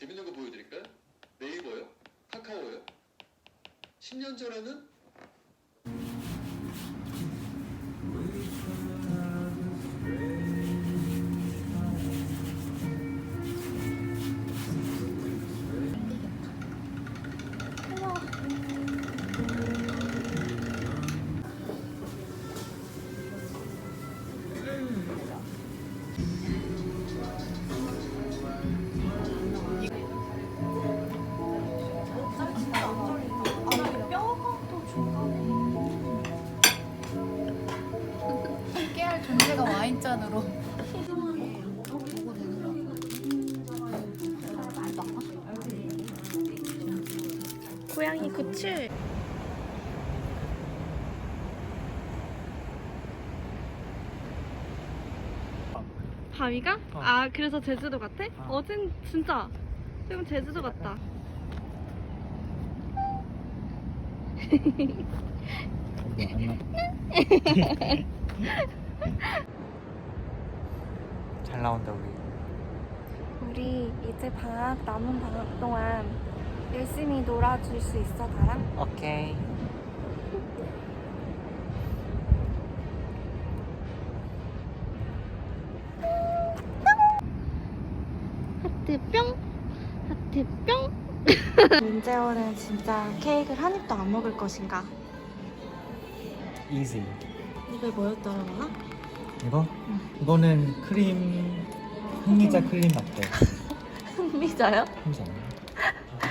재밌는 거 보여드릴까요? 네이버요? 카카오요? 10년 전에는 그치? 바위가? 어. 아 그래서 제주도 같아? 어젠 진짜 지금 제주도 같다 잘 나온다 우리. 우리 이제 방학 남은 방학 동안 열심히 놀아줄 수 있어 나랑? 오케이. 하트 뿅 하트 뿅 문재원은 진짜 케이크를 한 입도 안 먹을 것인가? 이지. 이게 뭐였더라 나 이거? 이거는 크림 흥미자 크림 라떼. 흥미자요? 흥미자.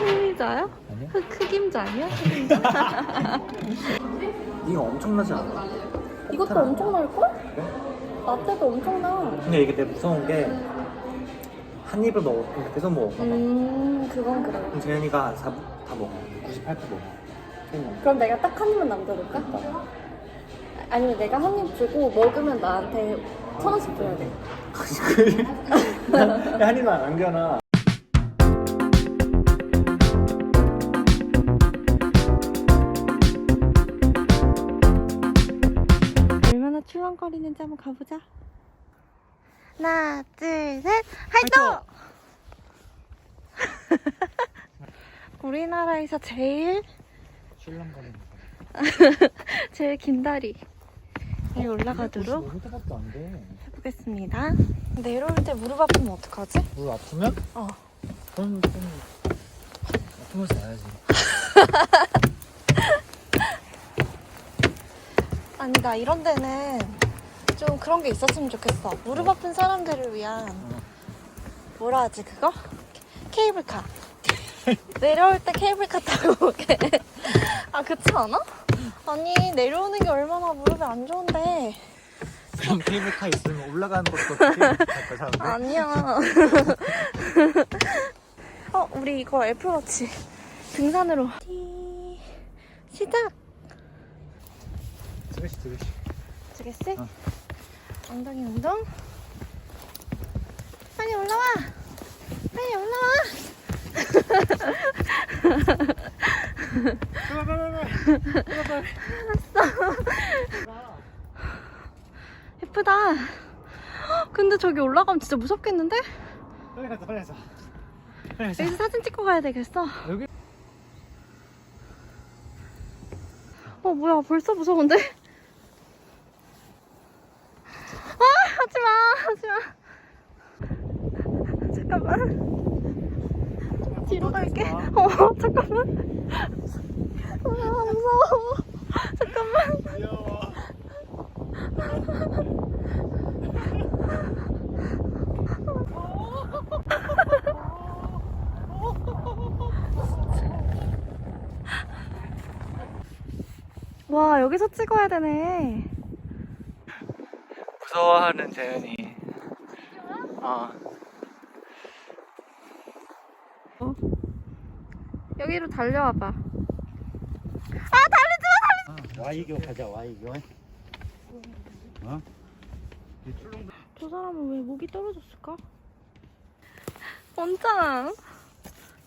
흥미자요? 아니야? 흑, 흑임자 아니야? 이거 엄청나지 않아? 이것도 엄청 날걸? 라떼도 엄청 나 근데 이게 되게 무서운 게 한 입을 먹어. 계속 먹어. 음 그건 그래 그럼 재현이가 4, 다 먹어. 98% 먹어. 응. 그럼 내가 딱 한 입만 남겨둘까? 아니면 내가 한 입 주고 먹으면 나한테 천 원씩 줘야 돼 야, 한 입만 남겨놔. 얼마나 출렁거리는지 한번 가보자 하나 둘 셋 활동! 우리나라에서 제일 출렁거리는 거. 제일 긴 다리 에 올라가도록 밑에밖에 안 돼. 해보겠습니다 내려올 때 무릎 아프면 어떡하지? 물 아프면? 어. 그럼 좀 아프면서 와야지. 아니 나 이런 데는 좀 그런 게 있었으면 좋겠어. 무릎 아픈 사람들을 위한 뭐라 하지 그거? 케- 케이블카. 내려올 때 케이블카 타고 오게. 아 그렇지 않아? 아니 내려오는 게 얼마나 무릎에 안 좋은데. 그럼 케이블카 있으면 올라가는 것도 케이블카 사람들? 아니야. 어 우리 이거 애플워치 등산으로. 시- 시작 드레시 드레시. 주겠어? 어. 엉덩이 운동. 빨리 올라와. 빨리 올라와. 예쁘다. 헉, 근데 저기 올라가면 진짜 무섭겠는데? 빨리 가자 빨리 가자. 빨리 가자. 여기서 사진 찍고 가야 되겠어. 여기? 어 뭐야 벌써 무서운데? 아 하지마 하지마 잠깐만 뒤로 갈게 어 잠깐만 아 무서워 잠깐만 귀여워. 와 여기서 찍어야 되네 무서워하는 재현이. 어. 여기로 달려와봐 어, 와이교 가자 와이교. 어? 저 사람은 왜 목이 떨어졌을까? 원짱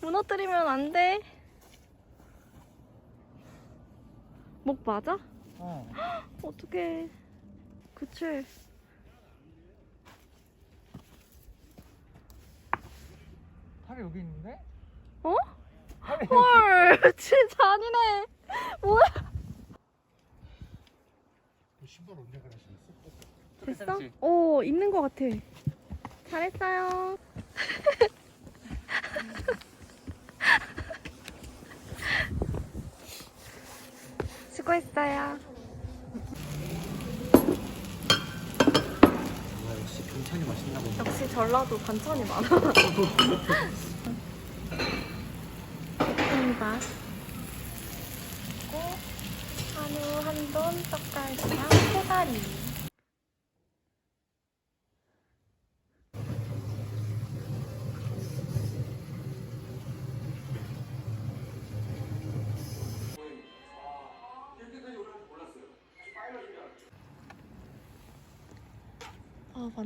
무너뜨리면 안 돼. 목 맞아? 어. 어떡해. 그치. 팔이 여기 있는데? 어? 팔이 헐, 진짜 잔인해. 뭐야? 신발 언제 갈아신었어? 됐어? 오, 있는 것 같아. 잘했어요. 수고했어요. 와 역시 반찬이 맛있나 보네. 역시 전라도 반찬이 많아. 볶음밥. 그리고 한우 한돈 떡갈비랑 소다리.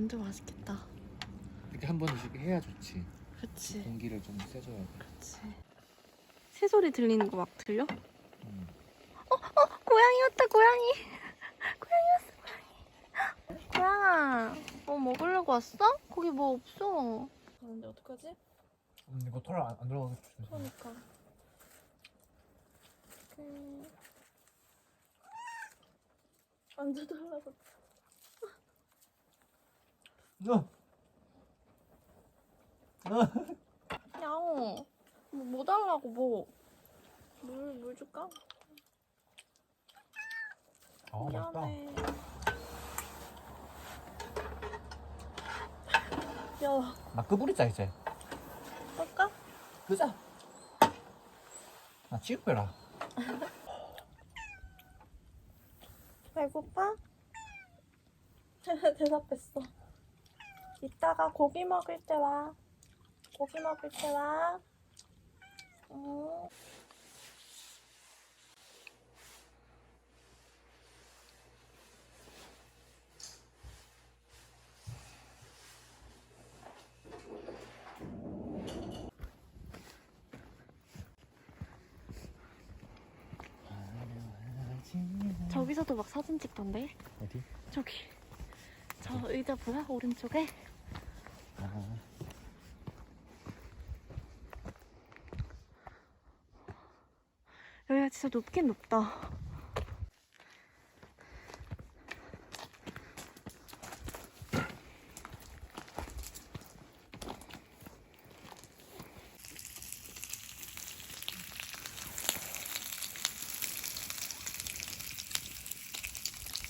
아 만두 맛있겠다. 이렇게 한 번씩 해야 좋지. 그치. 공기를 좀 쐬줘야 돼. 그치. 새소리 들리는 거 막 들려? 음. 고양이 왔다 고양이 고양이 왔어 고양이 고양아 뭐 먹으려고 왔어? 거기 뭐 없어 근데 어떡하지? 음, 이거 털안 안 들어가서 조심해. 그러니까 그... 앉아달라고 어. 어. 야옹 뭐, 뭐 달라고 뭐 물, 물 줄까? 아 맛있다. 미안해 야나 끄부리자 이제. 볼까? 끄자. 나 치우빼라. 배고파? 대답했어. 이따가 고기 먹을 때 와. 고기 먹을 때 와. 응. 저기서도 막 사진 찍던데? 어디? 저기. 저 의자 보여? 오른쪽에? 아, 여기가 진짜 높긴 높다.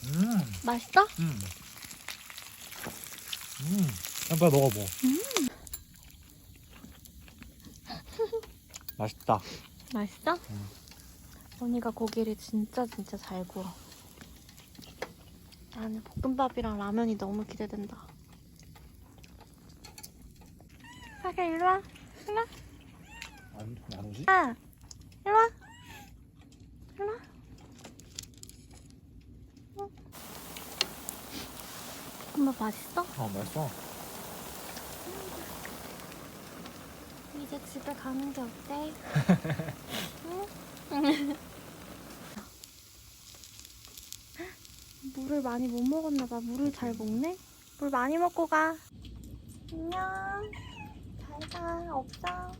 음. 맛있어? 음. 음. 한번 먹어봐. 맛있다. 맛있어? 언니가 고기를 진짜 진짜 잘 구워. 나는 볶음밥이랑 라면이 너무 기대된다. 사계 일로 와. 일로 와. 안, 안 오지? 아, 일로 와. 일로 와. 응. 엄마 맛있어? 어 맛있어. 이제 집에 가는 게 어때? 응? 물을 많이 못 먹었나 봐. 물을 잘 먹네? 물 많이 먹고 가. 안녕. 잘 가. 없어.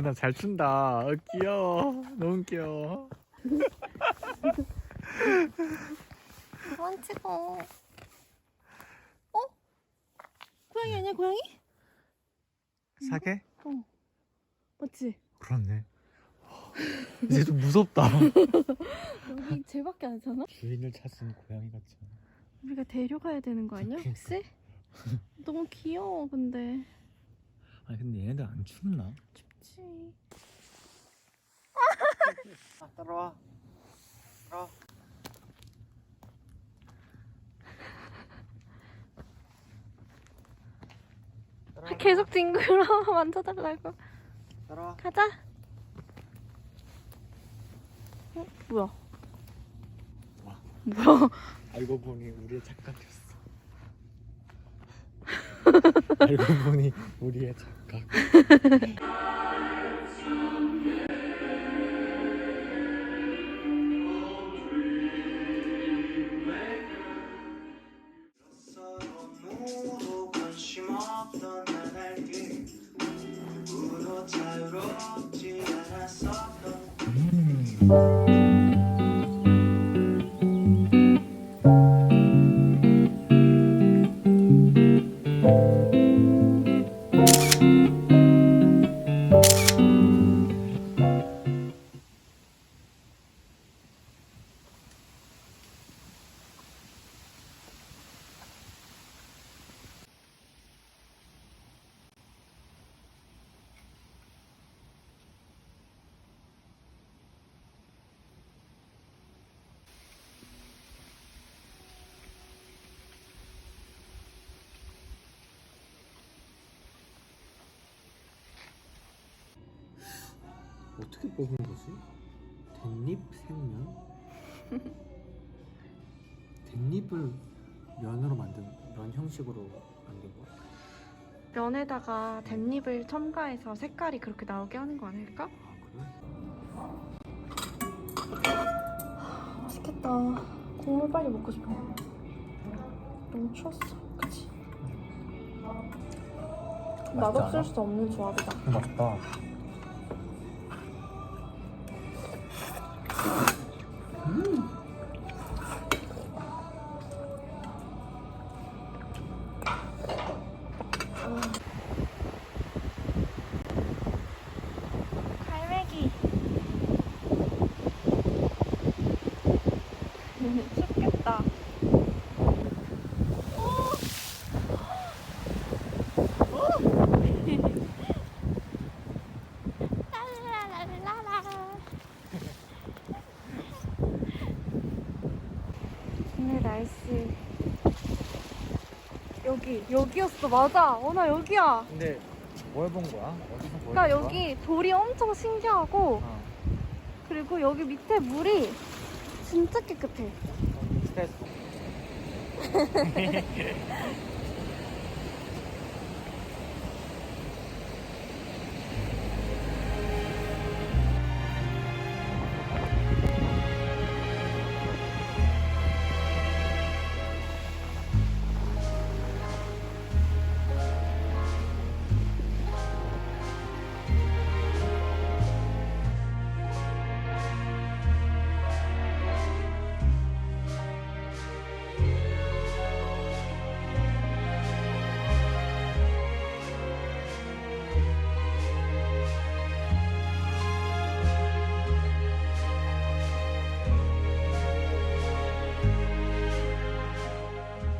누나 잘 춘다. 어, 귀여워. 너무 귀여워. 그만 찍어. 어? 고양이 아니야, 고양이? 사계? 맞지? 그렇네. 이제 좀 무섭다. 여기 쟤밖에 안 사나? 주인을 찾은 고양이 같지 않아? 우리가 데려가야 되는 거 아니야, 혹시? 너무 귀여워, 근데. 아니 근데 얘네들 안 춥나? 춥지. 아, 따라와. 따라와. 계속 뒹굴어 만져달라고. 따라와. 가자. 어, 뭐야? 와. 뭐야? 알고 보니 우리의 착각이었어. 알고 보니 우리의 착각. 아 어떻게 뽑은 거지? 댄잎 생면? 댄잎을 면으로 만든 면 형식으로 만든 거야? 면에다가 댄잎을 첨가해서 색깔이 그렇게 나오게 하는 거 아닐까? 아 맛있겠다. 국물 빨리 먹고 싶어. 너무 추웠어. 그치? 맛없을? 수 없는 조합이다. 그래? 맛있다. 여기 여기였어 맞아 어나 여기야 근데 뭘 본 거야? 어디서 뭘 그러니까 본 거야? 여기 돌이 엄청 신기하고 어. 그리고 여기 밑에 물이 진짜 깨끗해 스트레스.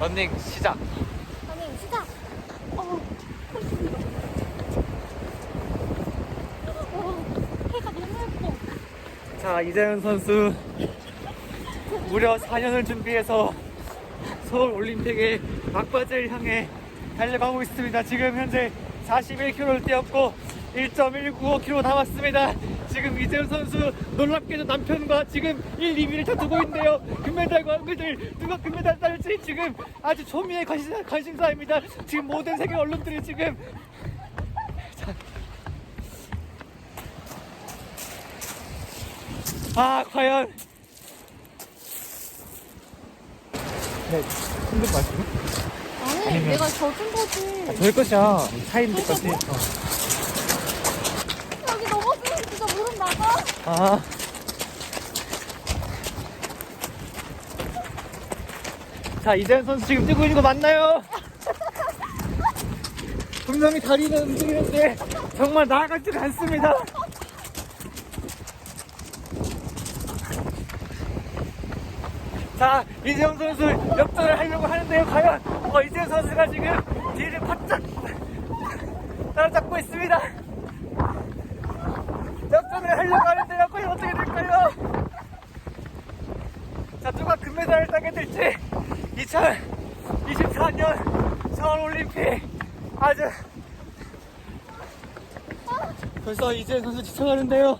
런닝 시작. 아니 시작 어, 어 해가 너무 예뻐 자 이재현 선수 무려 4년을 준비해서 서울 올림픽의 막바지를 향해 달려가고 있습니다. 지금 현재 41km를 뛰었고 1.195km 남았습니다. 지금 이재현 선수 놀랍게도 남편과 지금 1, 2위를 다투고 있는데요. 금메달과 은메달 누가 금메달 딸지 지금 아주 초미의 관심, 관심사입니다. 지금 모든 세계 언론들이 지금 아 과연 네 힘들 것 같은데? 아니 아니면- 내가 젖은 거지 저희 것이야 차인들 것이 아 자, 이재현 선수 지금 뛰고 있는 거 맞나요? 분명히 다리는 움직이는데 정말 나아가지가 않습니다. 자, 이재영 선수 역전을 하려고 하는데요. 과연 어, 이재영 선수가 지금 뒤를 바짝 따라잡고 있습니다. 땀을 하려고 하는데, 과연 어떻게 될까요? 자, 누가 금메달을 따게 될지 2024년 서울올림픽 아주 벌써 이제 선수 지청하는데요.